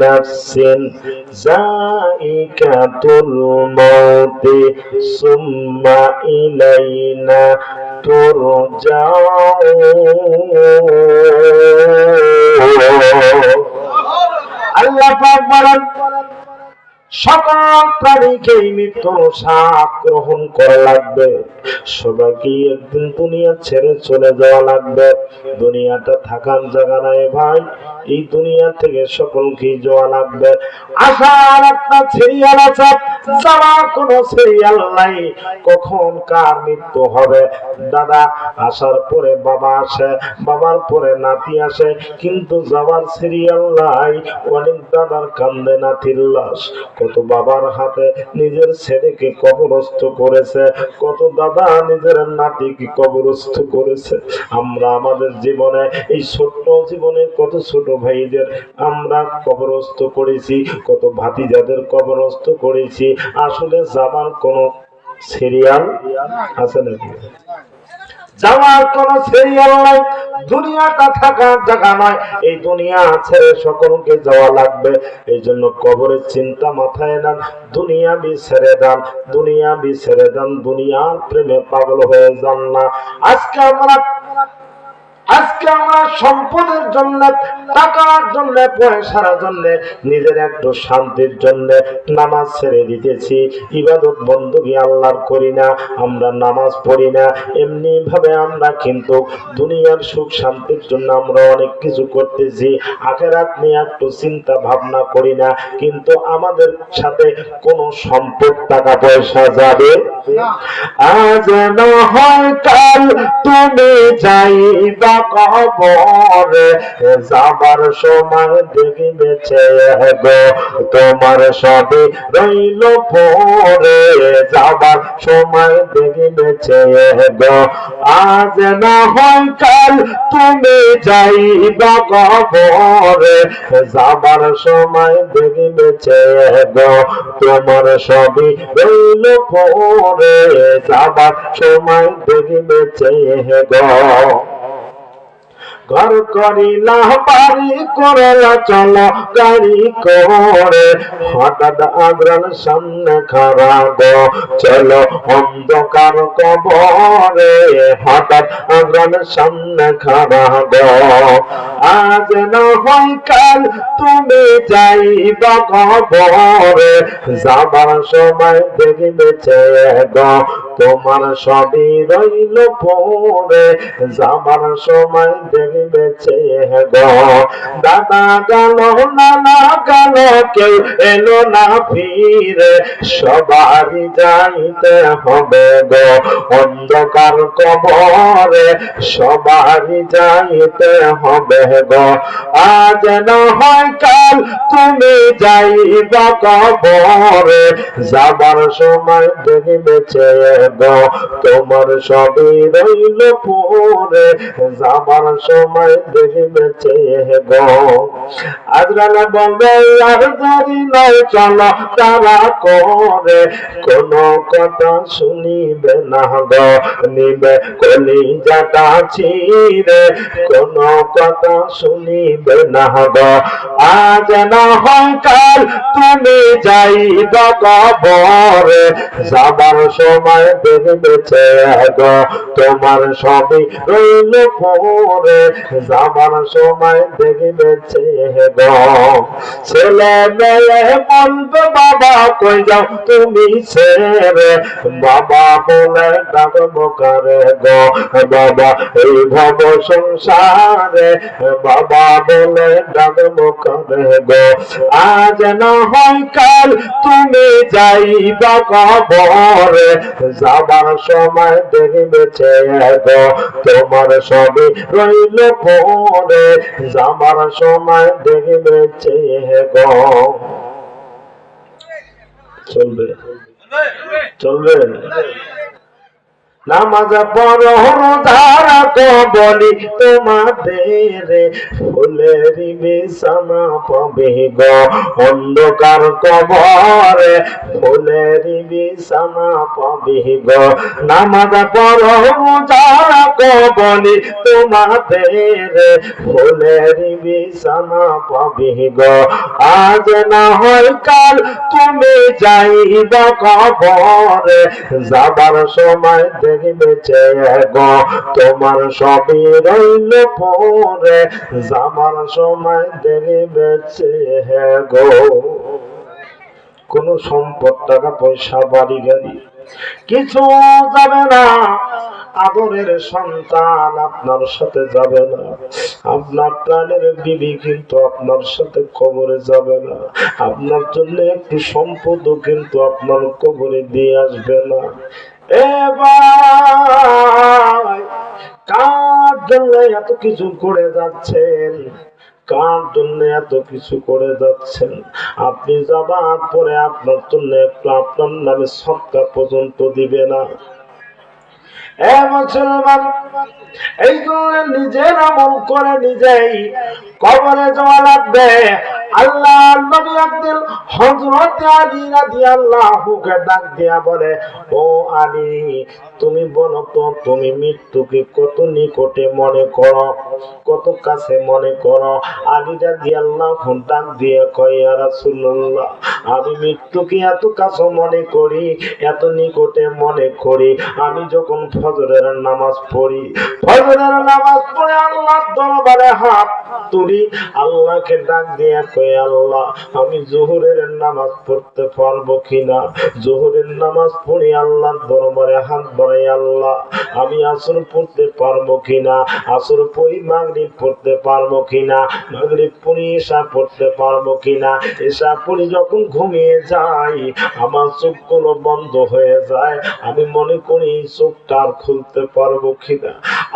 নাফসিন যায়িকাতুল মাউত সুম্মা ইলাইনা তুরজাউন। আল্লাহ পাক বলেন সকল প্রাণীকে মৃত্যুর সাপ গ্রহণ করা লাগবে। সবাইকে একদিন দুনিয়া ছেড়ে চলে যাওয়া লাগবে। দুনিয়াটা থাকার জায়গা নাই ভাই। এই দুনিয়া থেকে সকলকে যাওয়া লাগবে। আসার একটা সিরিয়াল আছে। যাওয়ার কোনো সিরিয়াল নাই, কখন কার মৃত্যু হবে? দাদা, আসার পরে বাবা আসে, বাবার পরে নাতি আসে, কিন্তু যাওয়ার সিরিয়াল নাই। অনেক দাদার কান্দে নাতির লাশ। কত বাবার হাতে নিজের ছেলেকে কবরস্থ করেছে, কত দাদা নিজের নাতিকে কবরস্থ করেছে। আমরা আমাদের জীবনে, এই ছোট্ট জীবনে কত ছোট ভাইদের আমরা কবরস্থ করেছি, কত ভাতিজাদের কবরস্থ করেছি। আসলে যাবার কোনো সিরিয়াল আছে নাকি? যাওয়ার কোন সিরিয়াল নাই, দুনিয়াটা থাকার জায়গা নয়, এই দুনিয়া ছেড়ে সকলকে যাওয়া লাগবে। এই জন্য কবরের চিন্তা মাথায় নেন, দুনিয়া বি ছেড়ে দেন, দুনিয়া বি ছেড়ে দেন, দুনিয়ার প্রেমে পাগল হয়ে যান না। আজকে আমরা আজকে আমরা সম্পদের জন্য টাকার জন্য পয়সার জন্য নিজের একটু শান্তির জন্য নামাজ ছেড়ে দিতেছি। ইবাদত বন্ধুকে আল্লাহর করি না আমরা নামাজ পড়ি না। এমনি ভাবে আমরা কিন্তু দুনিয়ার সুখ শান্তির জন্য আমরা অনেক কিছু করতেছি। আখেরাত নিয়ে একটু চিন্তা ভাবনা করি না কিন্তু আমাদের সাথে কোনো সম্পদ টাকা পয়সা যাবে? আজ হয় কাল তুমি যাইবা কবরে যাবার সময় দেখিবেছে গো, তোমার সবে রইল পরে যাবার সময় দেখিবেছে গো। আজ না হয় কাল তুমি যাইবা কবরে, যাবার সময় দেখিবেছে গো, তোমার সবে রইল পরে যাবার সময় দেখিবেছে গো। ঘর করিলা বাড়ি করলা চলো গাড়ি করে। হঠাৎ আগ্রান সামনে খারা গো, চলো অন্ধকার কবরে। হঠাৎ আগ্রান সামনে খারা গো। আজ না হয় কাল তুমি যাইবা কবরে। যাবার সময় দেখিবেছে গো, তোমার সবই রইল পরে। যাবার সময় গো দাদা গেল নানা গেল কেউ এলো না ফিরে, সবারই যাইতে হবে গো। অন্ধকার কবরে সবারই যাইতে হবে গো। আজ না হয় কাল তুমি যাইবা কবরে, যাবার সময় দেখিবেছে গো। তোমার সবই রইল পরে, যাবার সময় দেখিবেছে গো। আজরালা বলবে আর দেরি নাই, চলো তারা করে। কোন কথা শুনিবে না গো, নিবে কলি যাটা ছিড়ে। কোন কথা শুনিবে না গো, আজ না হয় কাল তুমি যাইবা কবরে যাবার সময় দেখবেছে গো, তোমার সবই রইল পরে। সময় দেখবেছে গো ছেলে মেয়ে বলবে বাবা, কই যাও তুমি ছেড়ে? বাবা বলে ডাকবো কারে গো। বাবা, এই ভব সংসারে। বাবা বলে ডাকবো আজ না হয় কাল তুমি যাইবা কবরে। যাবার সময় দেখবেছে গো তোমার সবই রইল পরে যাবার সময় দেখবেছে গো চলবে চলবে নামাজ পড়ো, রোজারা বলি তোমাদের। ফুলের বিছানা পাবে গো, অন্ধকার কবরে ফুলের বিছানা পাবে গো। নামাজ পড়ো, রোজারা বলি তোমাদের। ফুলের বিছানা পাবে গো, আজ না হয় কাল তুমি যাইবা কবরে। যাবার সময় দেখবে গো, তোমার সবই রইল পরে যাবার সময় দেখবে গো। কোন সম্পদ টাকা পয়সা, বাড়ি গাড়ি, কিছু যাবে না। আদরের সন্তান আপনার সাথে যাবে না। আপনার প্রাণের বিবি কিন্তু আপনার সাথে কবরে যাবে না। আপনার জন্য একটু সম্পদও কিন্তু আপনার কবরে দিয়ে আসবে না। ভাই কার এত কিছু করে যাচ্ছেন? কার জন্য এত কিছু করে যাচ্ছেন? আপনি যাবার পরে আপনার জন্য আপনার নামে সৎকার পর্যন্ত দিবে না। মুসলমান, এই জন্য নিজের আমল করে নিজেই কবরে যাওয়া লাগবে। আল্লাহ নবী হযরত আলী ডাক দিয়া বলে, ও আলী, তুমি বলো তো, তুমি মৃত্যুকে কত নিকটে মনে করো? কত কাছে মনে করো? আলী রাদিয়াল্লাহু ডাক কয়, ইয়া রাসূলুল্লাহ, আমি মৃত্যুকে এত কাছে মনে করি, এত নিকটে মনে করি। আমি যখন ফজরের নামাজ পড়ি, ফজরের নামাজ পড়ে আল্লাহর দরবারে হাত তুলি, আল্লাহকে ডাক দিয়ে কই আল্লাহ, আমি জোহরের নামাজ পড়তে পারব কিনা? জোহরের নামাজ পড়ি আল্লাহর দরবারে হাত বাড়াই আল্লাহ, আমি আসর পড়তে পারব কিনা? আসর পড়ি মাগরিব পড়তে পারব কিনা? মাগরিব পড়ি এসা পড়তে পারব কিনা? এসা পড়ি যখন ঘুমিয়ে যাই, আমার চোখ চোখগুলো বন্ধ হয়ে যায়, আমি মনে করি চোখটা আর খুলতে পারব কিনা?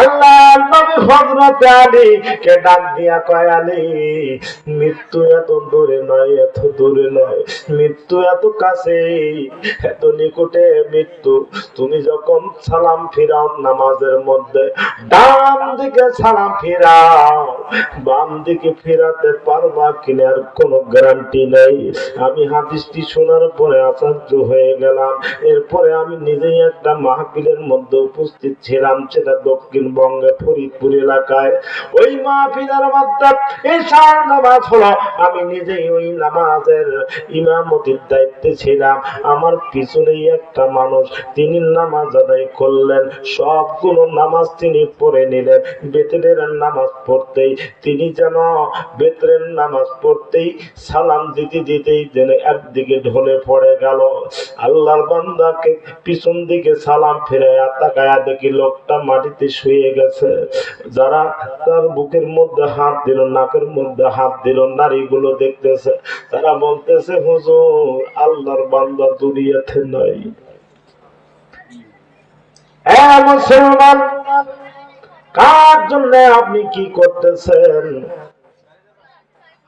আল্লাহ নবী হযরত আলী কে ডাক দিয়া কয় আলী, মৃত্যু এত দূরে নয়, এত দূরে নয়। মৃত্যু এত কাছে এত নিকটে মৃত্যু। তুমি যখন সালাম ফিরাও নামাজের মধ্যে, ডান দিকে সালাম ফিরাও। বাম দিকে ফেরাতে পারবা কিনার কোনো গ্যারান্টি নাই। আমি হাদিসটি শোনার পরে আশ্চর্য হয়ে গেলাম। এরপরে আমি নিজেই একটা মাহফিলের মধ্যে উপস্থিত ছিলাম, সেটা দক্ষিণবঙ্গে ফরিদপুর এলাকায়। ওই মাহফিলের মধ্যে এশার নামাজ হলো আমি নিজেই ওই নামাজের ইমামতির দায়িত্বে ছিলাম। আমার পিছনেই একটা মানুষ, তিনি নামাজ আদায় করলেন। সবগুলো নামাজ তিনি পড়ে নিলেন। বেতনের নামাজ পড়তেই তিনি যেন বেতনের নামাজ পড়তেই সালাম দিতে দিতেই যেন একদিকে ঢলে পড়ে গেল। আল্লাহর বান্দাকে পিছন দিকে সালাম ফিরে তাকায়া দেখি লোকটা মাটিতে শুয়ে গেছে। যারা তার বুকের মধ্যে হাত দিল, নাকের মধ্যে হাত দিল নারীগুলো দেখতেছে। তারা বলতেছে, হুজুর, আল্লাহর বান্দা দুনিয়াতে নাই। মুসলমান, কার জন্য আপনি কি করতেছেন?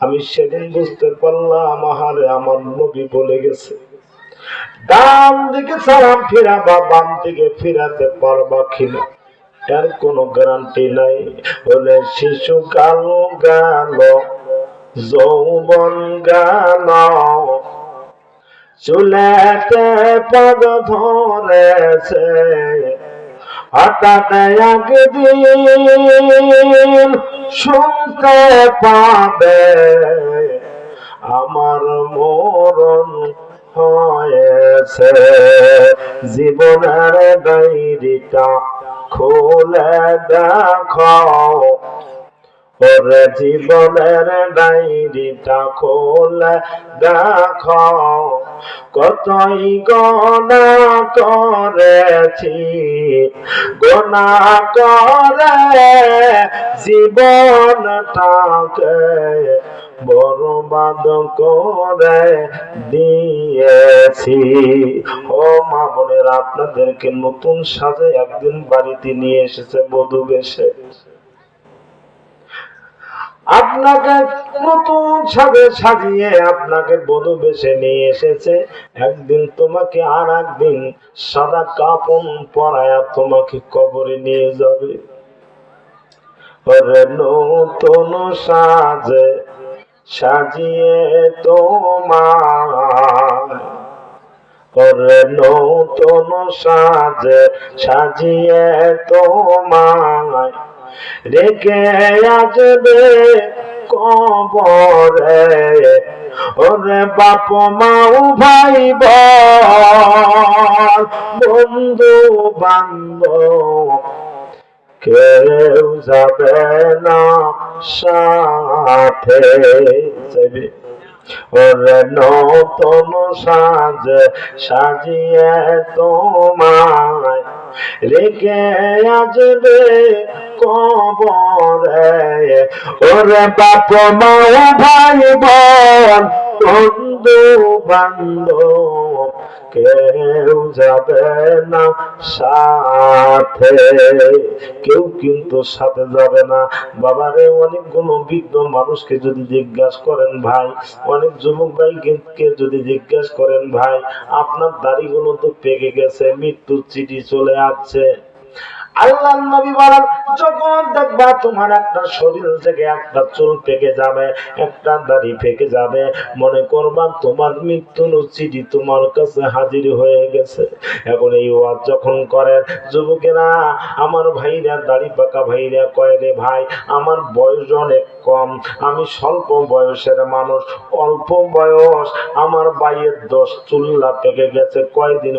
আমি সেদিন বুঝতে পারলাম, আহারে, আমার নবী বলে গেছে, ডান দিকে সালাম ফিরা বা বাম দিকে ফিরাতে পারবা কিনা? এর কোনো গ্যারান্টি নাই। বলে, শিশু কাল গেল। যৌবন গেল চুলেতে পদ ধরেছে। হঠাৎ একদিন শুনতে পাবে আমার মরণ হয়েছে। জীবনের ডায়েরিটা খুলে দেখো ওরে জীবনের ডায়েরিটা খোলে দেখো। কতই গনা করেছি, গোনা করে জীবনটাকে বরবাদ করে দিয়েছি। ও মা বোনের, আপনাদেরকে নতুন সাজে একদিন বাড়িতে নিয়ে এসেছে বধূ বেশে। আপনাকে নতুন সাজে সাজিয়ে আপনাকে বধু বেশে নিয়ে এসেছে। একদিন তোমাকে আর একদিন সাদা কাপন পরায়া তোমাকে কবরে নিয়ে যাবে। নতুন সাজে সাজিয়ে তোমার। ওরে নতুন সাজে সাজিয়ে তোমায় রেখে আসবে কবরে। ওরে বাপ মাও ভাই বোন, বন্ধু বান্ধব কেউ যাবে না সাথে। ওরে নতুন সাজ সাজিয়ে তোমায় রেখে আসবে কবরে। ওরে বাপ মা ভাই বোন বন্ধু, বান্ধব, কেউ যাবে না সাথে। কেউ কিন্তু সাথে যাবে না। বাবারে, অনেকগুলো বৃদ্ধ মানুষকে যদি জিজ্ঞাসা করেন, ভাই, অনেক যুবক ভাইকে যদি জিজ্ঞাসা করেন, ভাই, আপনার দাড়িগুলো তো পেকে গেছে, মৃত্যুর চিঠি চলে আসছে। আল্লাহ নবী বলেন, যখন দেখবা তোমার একটা শরীর থেকে একটা চুল পেকে যাবে, একটা দাড়ি পেকে যাবে, মনে করবা তোমার তোমার কাছে হাজির হয়ে গেছে। এখন এই ওয়াজ যখন করেন, যুবকেরা, আমার ভাইরা দাড়ি পাকা ভাইরা কয় রে ভাই, আমার বয়স অনেক কম, আমি স্বল্প বয়সের মানুষ, অল্প বয়স, আমার বাইয়ের দশ চুল্লা পেকে গেছে, কয়দিন